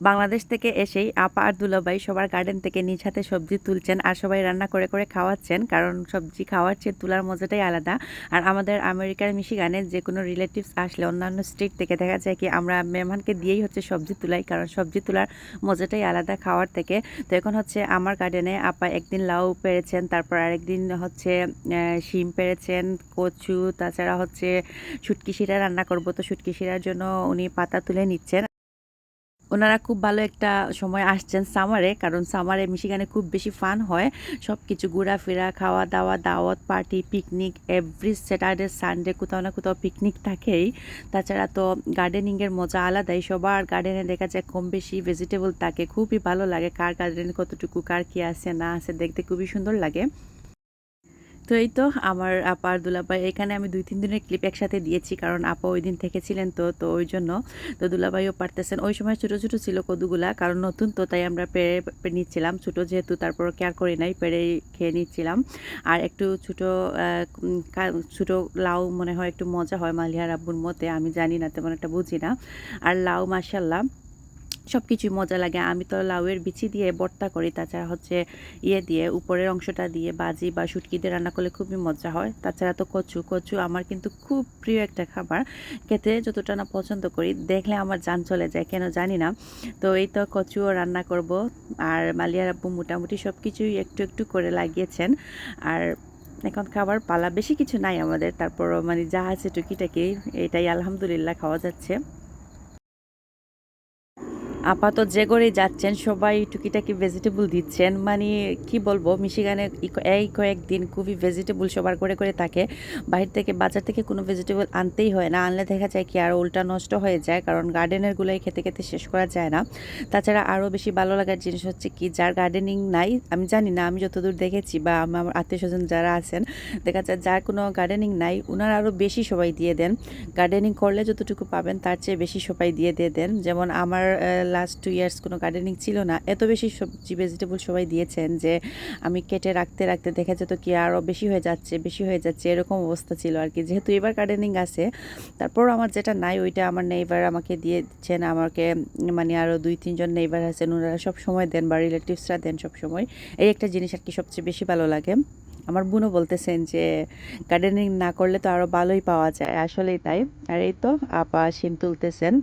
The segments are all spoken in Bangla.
বাংলাদেশ থেকে এসেই আপা আর দুলাভাই সবার গার্ডেন থেকে নিজ হাতে সবজি তুলছেন আর সবাই রান্না করে করে খাওয়াচ্ছেন, কারণ সবজি খাওয়ার চেয়ে তোলার মজাটাই আলাদা। আর আমাদের আমেরিকার মিশিগানে যে কোনো রিলেটিভস আসলে অন্যান্য স্টেট থেকে দেখা যায় কি আমরা মেহমানকে দিয়েই হচ্ছে সবজি তুলাই, কারণ সবজি তোলার মজাটাই আলাদা খাওয়ার থেকে। তো এখন হচ্ছে আমার গার্ডেনে আপা একদিন লাউ পেরেছেন তারপর আরেকদিন হচ্ছে শিম পেরেছেন কচু, তাছাড়া হচ্ছে শুটকি শিরা রান্না করব। তো শুটকি শিরার জন্য উনি পাতা তুলে নিচ্ছেন। ওনারা খুব ভালো একটা সময় আসছেন সামারে, কারণ সামারে মিশিগানে খুব বেশি ফান হয়। সব কিছু ঘোরাফেরা খাওয়া দাওয়া দাওয়াত, party, picnic every Saturday Sunday কোথাও না কোথাও পিকনিক থাকেই। তাছাড়া তো গার্ডেনিংয়ের মজা আলাদাই, সবার গার্ডেনে দেখা যায় কম বেশি ভেজিটেবল থাকে, খুবই ভালো লাগে কার গার্ডেনে কতটুকু, কার কি আছে, না আছে, দেখতে খুবই সুন্দর লাগে। তো এই তো আমার আপা আর দুলাভাই এখানে আমি দুই, তিন দিনের ক্লিপ একসাথে দিয়েছি, কারণ আপা ওই দিন থেকে ছিলেন তো তো ওই জন্য। তো দুলাভাইও পারতেছেন। ওই সময় ছোটো ছোটো ছিল কদুগুলা, কারণ নতুন তো, তাই আমরা পেরে নিচ্ছিলাম। ছোটো যেহেতু, তারপর কেয়ার করি নাই, পেরে খেয়ে নিচ্ছিলাম। আর একটু ছোটো ছোটো লাউ মনে হয় একটু মজা হয় মালিহার আব্বুর মতে, আমি জানি না, তেমন একটা বুঝি না। আর লাউ মাসাল্লাহ সব কিছুই মজা লাগে। আমি তো লাউয়ের বিচি দিয়ে বর্তা করি, তাছাড়া হচ্ছে ইয়ে দিয়ে, উপরের অংশটা দিয়ে, বাজি বা শুটকি দিয়ে রান্না করলে খুবই মজা হয়। তাছাড়া তো কচু কচু আমার কিন্তু খুব প্রিয় একটা খাবার। খেতে যতটা না পছন্দ করি, দেখলে আমার যান চলে যায়, কেন জানি না। তো এই তো কচুও রান্না করব, আর মালিয়ার আব্বু মোটামুটি সব কিছুই একটু একটু করে লাগিয়েছেন। আর এখন খাবার পালা, বেশি কিছু নাই আমাদের তারপর মানে যা আছে টুকিটাকি, এটাই আলহামদুলিল্লাহ খাওয়া যাচ্ছে। আপাতত যে করেই যাচ্ছেন, সবাই টুকিটাকি ভেজিটেবল দিচ্ছেন। মানে কি বলব মিশিগানে এই কয়েকদিন খুবই ভেজিটেবল সবার করে করে থাকে। বাইরে থেকে, বাজার থেকে কোনো ভেজিটেবল আনতেই হয় না। আনলে দেখা যায় কি আর উল্টা নষ্ট হয়ে যায়, কারণ গার্ডেনেরগুলোই খেতে খেতে শেষ করা যায় না। তাছাড়া আরও বেশি ভালো লাগার জিনিস হচ্ছে কি, যার গার্ডেনিং নাই, আমি জানি না, আমি যতদূর দেখেছি বা আমার আত্মীয় স্বজন যারা আছেন, দেখা যায় যার কোনো গার্ডেনিং নাই ওনারা আরও বেশি সবাই দিয়ে দেন। গার্ডেনিং করলে যতটুকু পাবেন, তার চেয়ে বেশি সবাই দিয়ে দিয়ে দেন। যেমন আমার লাস্ট টু ইয়ার্স কোনো গার্ডেনিং ছিল না, এত বেশি সবজি ভেজিটেবল সবাই দিয়েছেন যে আমি কেটে রাখতে রাখতে দেখা যেত কি আরও বেশি হয়ে যাচ্ছে, বেশি হয়ে যাচ্ছে, এরকম অবস্থা ছিল আর কি। যেহেতু এবার গার্ডেনিং আছে, তারপর আমার যেটা নাই ওইটা আমার নেইবার আমাকে দিয়ে দিচ্ছেন, আমাকে মানে আরও দুই, তিনজন নেইবার আছেন, ওনারা সব সময় দেন বা রিলেটিভসরা দেন সব সময়। এই একটা জিনিস আর কি সবচেয়ে বেশি ভালো লাগে। আমার বোনও বলতেছেন যে গার্ডেনিং না করলে তো আরও ভালোই পাওয়া যায়, আসলেই তাই। আর এই তো আপা শিম তুলতেছেন।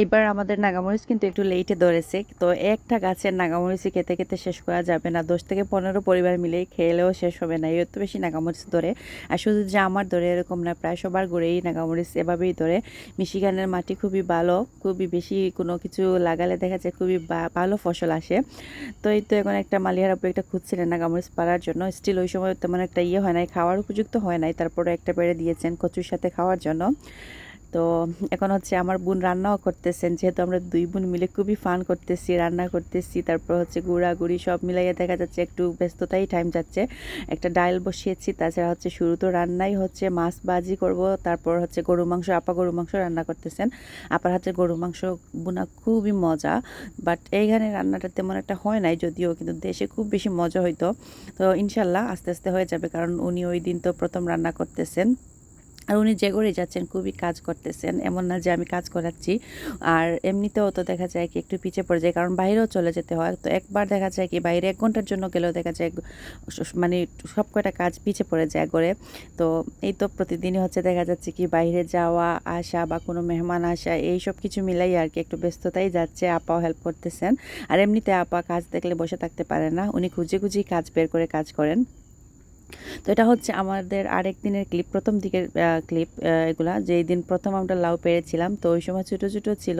এইবার আমাদের নাগামরিচ কিন্তু একটু লেটে ধরেছে। তো একটা গাছের নাগামরিচই খেতে খেতে শেষ করা যাবে না। দশ থেকে পনেরো পরিবার মিলেই খেলেও শেষ হবে না। এত বেশি নাগামরিচ ধরে। আর শুধু যে আমার ধরে এরকম না, প্রায় সবার ঘুরেই নাগামরিচ এভাবেই ধরে। মিশিগানের মাটি খুবই ভালো, খুবই বেশি কোনো কিছু লাগালে দেখা যায় খুবই ভালো ফসল আসে। তো এই তো এখন একটা মালিহার আপু একটা খুঁজছিলেন নাগামরিচ পাড়ার জন্য। স্টিল ওই সময় তেমন একটা ইয়ে হয় নাই, খাওয়ার উপযুক্ত হয় নাই। তারপরে একটা পেড়ে দিয়েছেন কচুর সাথে খাওয়ার জন্য। তো এখন হচ্ছে আমার বোন রান্নাও করতেছেন যেহেতু আমরা দুই বোন মিলে খুবই ফান করতেছি, রান্না করতেছি, তারপর হচ্ছে গুড়াগুড়ি সব মিলাইয়ে দেখা যাচ্ছে একটু ব্যস্ততাই টাইম যাচ্ছে। একটা ডাল বসিয়েছি, তাছাড়া হচ্ছে শুরু তো রান্নাই হচ্ছে, মাছ বাজি করব, তারপর হচ্ছে গরু মাংস, আপা গরু মাংস রান্না করতেছেন। আপার হচ্ছে গরু মাংস বোনা খুবই মজা বাট এইখানে রান্নাটা তেমন একটা হয় নাই যদিও, কিন্তু দেশে খুব বেশি মজা হইতো। তো ইনশাল্লাহ আস্তে আস্তে হয়ে যাবে, কারণ উনি ওই দিন তো প্রথম রান্না করতেছেন। আর উনি যে করে যাচ্ছেন, খুবই কাজ করতেছেন। এমন না যে আমি কাজ করাচ্ছি। আর এমনিতেও তো দেখা যায় কি একটু পিছিয়ে পড়ে যায়, কারণ বাইরেও চলে যেতে হয়। তো একবার দেখা যায় কি বাইরে এক ঘণ্টার জন্য গেলেও দেখা যায় মানে সব কয়টা কাজ পিছিয়ে পড়ে যায় করে তো এই তো প্রতিদিনই হচ্ছে দেখা যাচ্ছে কি বাইরে যাওয়া, আসা বা কোনো মেহমান আসা, এই সব কিছু মিলাই আর কি একটু ব্যস্ততাই যাচ্ছে। আপাও হেল্প করতেছেন। আর এমনিতে আপা কাজ দেখলে বসে থাকতে পারে না। উনি খুঁজে খুঁজেই কাজ বের করে কাজ করেন। তো এটা হচ্ছে আমাদের আরেক দিনের ক্লিপ প্রথম দিকের ক্লিপ এগুলা। যেই দিন প্রথম আমরা লাউ পেরেছিলাম, তো ওই সময় ছোটো ছোটো ছিল।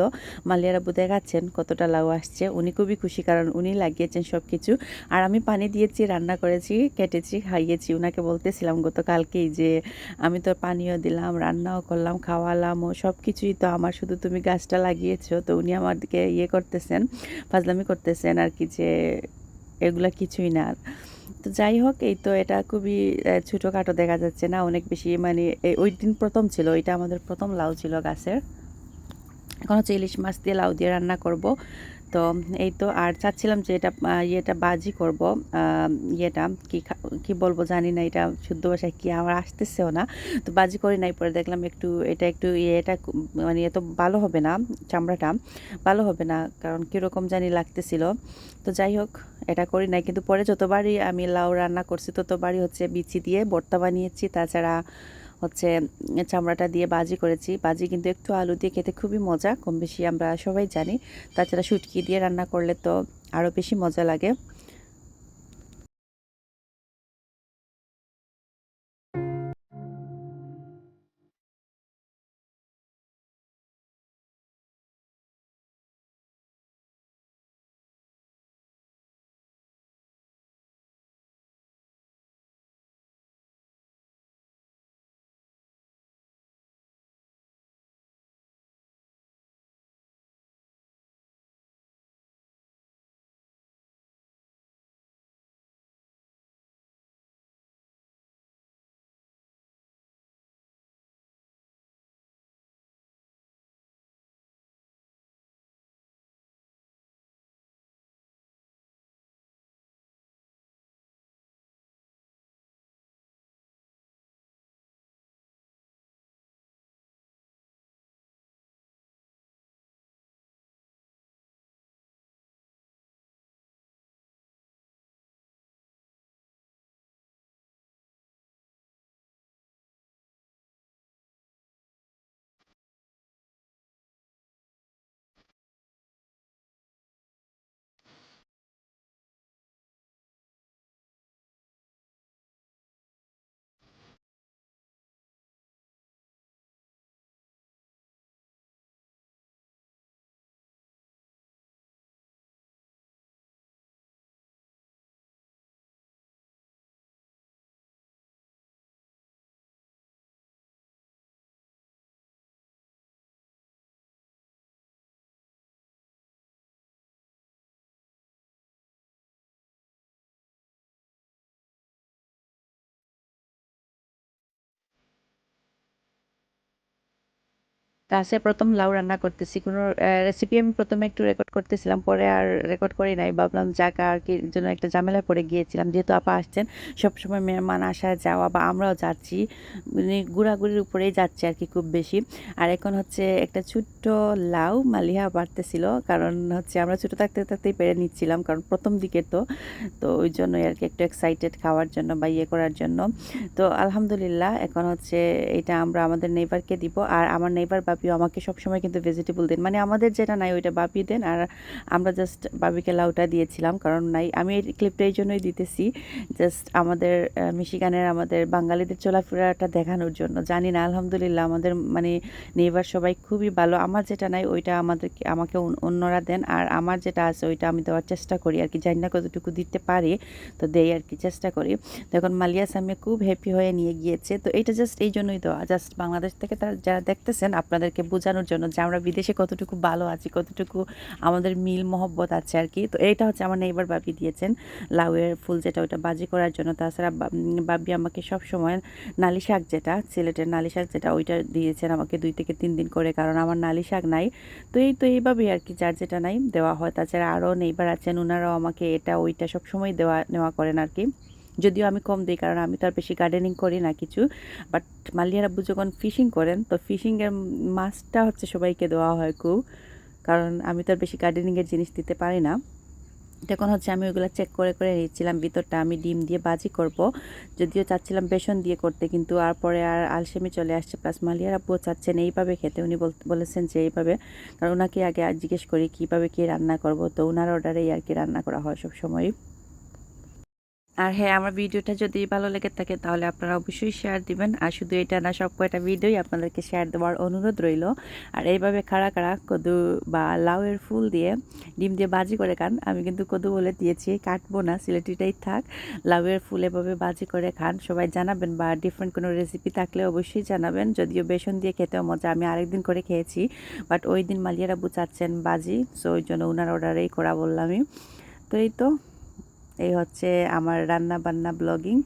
মালিয়ার আব্বু দেখাচ্ছেন কতটা লাউ আসছে। উনি খুবই খুশি কারণ উনি লাগিয়েছেন সব কিছু আর আমি পানি দিয়েছি, রান্না করেছি, কেটেছি, খাইয়েছি। ওনাকে বলতেছিলাম, গতকালকেই যে আমি তো পানিও দিলাম, রান্নাও করলাম, খাওয়ালাম ও সব কিছুই তো আমার, শুধু তুমি গাছটা লাগিয়েছো। তো উনি আমাদেরকে ইয়ে করতেছেন, ফাজলামি করতেছেন আর কি যে এগুলা কিছুই না তো যাই হোক, এই তো এটা খুবই ছোটোখাটো দেখা যাচ্ছে না, অনেক বেশি মানে ওই দিন প্রথম ছিল, এটা আমাদের প্রথম লাউ ছিল গাছের। এখন হচ্ছে ইলিশ মাছ দিয়ে লাউ দিয়ে রান্না করব। তো এই তো আর চাচ্ছিলাম যে এটা ইয়েটা বাজি করব ইয়েটা কি কি বলব জানি না, এটা শুদ্ধ ভাষায় কি আমার আসতেছেও না। তো বাজি করি নাই, পরে দেখলাম একটু, এটা একটু ইয়েটা মানে এত ভালো হবে না, চামড়াটা ভালো হবে না, কারণ কীরকম জানি লাগতেছিল। তো যাই হোক, এটা করি নাই, কিন্তু পরে যতবারই আমি লাউ রান্না করছি, ততবারই হচ্ছে বিচি দিয়ে ভর্তা বানিয়েছি। তাছাড়া হচ্ছে, চামড়াটা দিয়ে বাজি করেছি। বাজি কিন্তু একটু আলু দিয়ে খেতে খুবই মজা কম বেশি আমরা সবাই জানি। তাছাড়া শুটকি দিয়ে রান্না করলে তো আরও বেশি মজা লাগে। কাছে প্রথম লাউ রান্না করতেছি। কোনো রেসিপি আমি প্রথমে একটু রেকর্ড করতেছিলাম, পরে আর রেকর্ড করি নাই। ভাবলাম যাকা আর কি জন্য একটা ঝামেলায় পড়ে গিয়েছিলাম। যেহেতু আপা আসছেন, সবসময় মেহমান আসা যাওয়া বা আমরাও যাচ্ছি মানে ঘোরাঘুরির উপরেই যাচ্ছে আর কি খুব বেশি। আর এখন হচ্ছে একটা ছোট্ট লাউ মালিহা বাড়তেছিল, কারণ হচ্ছে আমরা ছোটো থাকতে থাকতেই পেরে নিচ্ছিলাম, কারণ প্রথম দিকে তো। তো ওই জন্যই আর কি একটু এক্সাইটেড খাওয়ার জন্য বা ইয়ে করার জন্য। তো আলহামদুলিল্লাহ, এখন হচ্ছে এটা আমরা আমাদের নেইবারকে দিব। আর আমার নেইবার বাপিও আমাকে সবসময় কিন্তু ভেজিটেবল দেন। মানে আমাদের যেটা নাই ওইটা বাপি দেন আর আমরা জাস্ট বাবিকে লাউটা দিয়েছিলাম, কারণ নাই, আমি এই ক্লিপটা এই জন্যই দিতেছি জাস্ট আমাদের মিশিগানের আমাদের বাঙালিদের চলাফেরাটা দেখানোর জন্য। জানি না, আলহামদুলিল্লাহ আমাদের মানে নেইবার সবাই খুবই ভালো। আমার যেটা নাই ওইটা আমাদেরকে, আমাকে অন্যরা দেন আর আমার যেটা আছে ওইটা আমি দেওয়ার চেষ্টা করি আর কি। জানি না কতটুকু দিতে পারি, তো দেই আর কি, চেষ্টা করি। তো এখন মালিয়া সামিয়া খুব হ্যাপি হয়ে নিয়ে গিয়েছে। তো এটা জাস্ট এই জন্যই দেওয়া। জাস্ট বাংলাদেশ থেকে তারা যারা দেখতেছেন আপনাদেরকে বোঝানোর জন্য যে আমরা বিদেশে কতটুকু ভালো আছি, কতটুকু আমাদের মিল মহব্বত আছে আর কি। তো এইটা হচ্ছে আমার নেইবার বাপি দিয়েছেন লাউয়ের ফুল যেটা ওটা বাজি করার জন্য। তাছাড়া বাবি আমাকে সব সময় নালি শাক যেটা সিলেটের নালি শাক যেটা ওইটা দিয়েছেন আমাকে দুই থেকে তিন দিন করে কারণ আমার নালি শাক নাই। তো এই তো এইভাবেই আর কি, যার যেটা নাই দেওয়া হয়। তাছাড়া আরও নেইবার আছেন ওনারাও আমাকে এটা, ওইটা সব সময় দেওয়া, নেওয়া করেন আর কি। যদিও আমি কম দিই, কারণ আমি তো আর বেশি গার্ডেনিং করি না কিছু। বাট মালিয়ার আব্বু যখন ফিশিং করেন, তো ফিশিংয়ের মাছটা হচ্ছে সবাইকে দেওয়া হয় খুব। কারণ আমি তো আর বেশি গার্ডেনিংয়ের জিনিস দিতে পারি না। তখন হচ্ছে আমি ওইগুলো চেক করে করে নিচ্ছিলাম ভিতরটা। আমি ডিম দিয়ে বাজি করব। যদিও চাচ্ছিলাম বেসন দিয়ে করতে, কিন্তু আর পরে আর আলসেমি চলে আসছে। প্লাস মালিয়ার আব্বুও চাচ্ছেন এইভাবে খেতে। উনি বল- বলেছেন যে এইভাবে। কারণ ওনাকে আগে আর জিজ্ঞেস করি, কীভাবে কী রান্না করব? তো ওনার অর্ডারেই আর কি রান্না করা হয় সব সময় আর হ্যাঁ আমার ভিডিওটা যদি ভালো লেগে থাকে তাহলে আপনারা অবশ্যই শেয়ার দিবেন। আর শুধু এটা না, সব কয়টা ভিডিওই আপনাদেরকে শেয়ার দেওয়ার অনুরোধ রইল। আর এইভাবে খাড়া খাড়া কদু বা লাউয়ের ফুল দিয়ে, ডিম দিয়ে বাজি করে খান। আমি কিন্তু কদু বলে দিয়েছি, কাটবো না, সিলেটিটাই থাক। লাউয়ের ফুল এভাবে বাজি করে খান, সবাই জানাবেন বা ডিফারেন্ট কোনো রেসিপি থাকলে অবশ্যই জানাবেন। যদিও বেসন দিয়ে খেতেও মজা, আমি আরেকদিন করে খেয়েছি। বাট ওই দিন মালিয়ারা বুঝাচ্ছেন বাজি সো ওই জন্য ওনার অর্ডারেই করা বললামই। তো এই তো। এই হচ্ছে আমার রান্না বান্না ব্লগিং।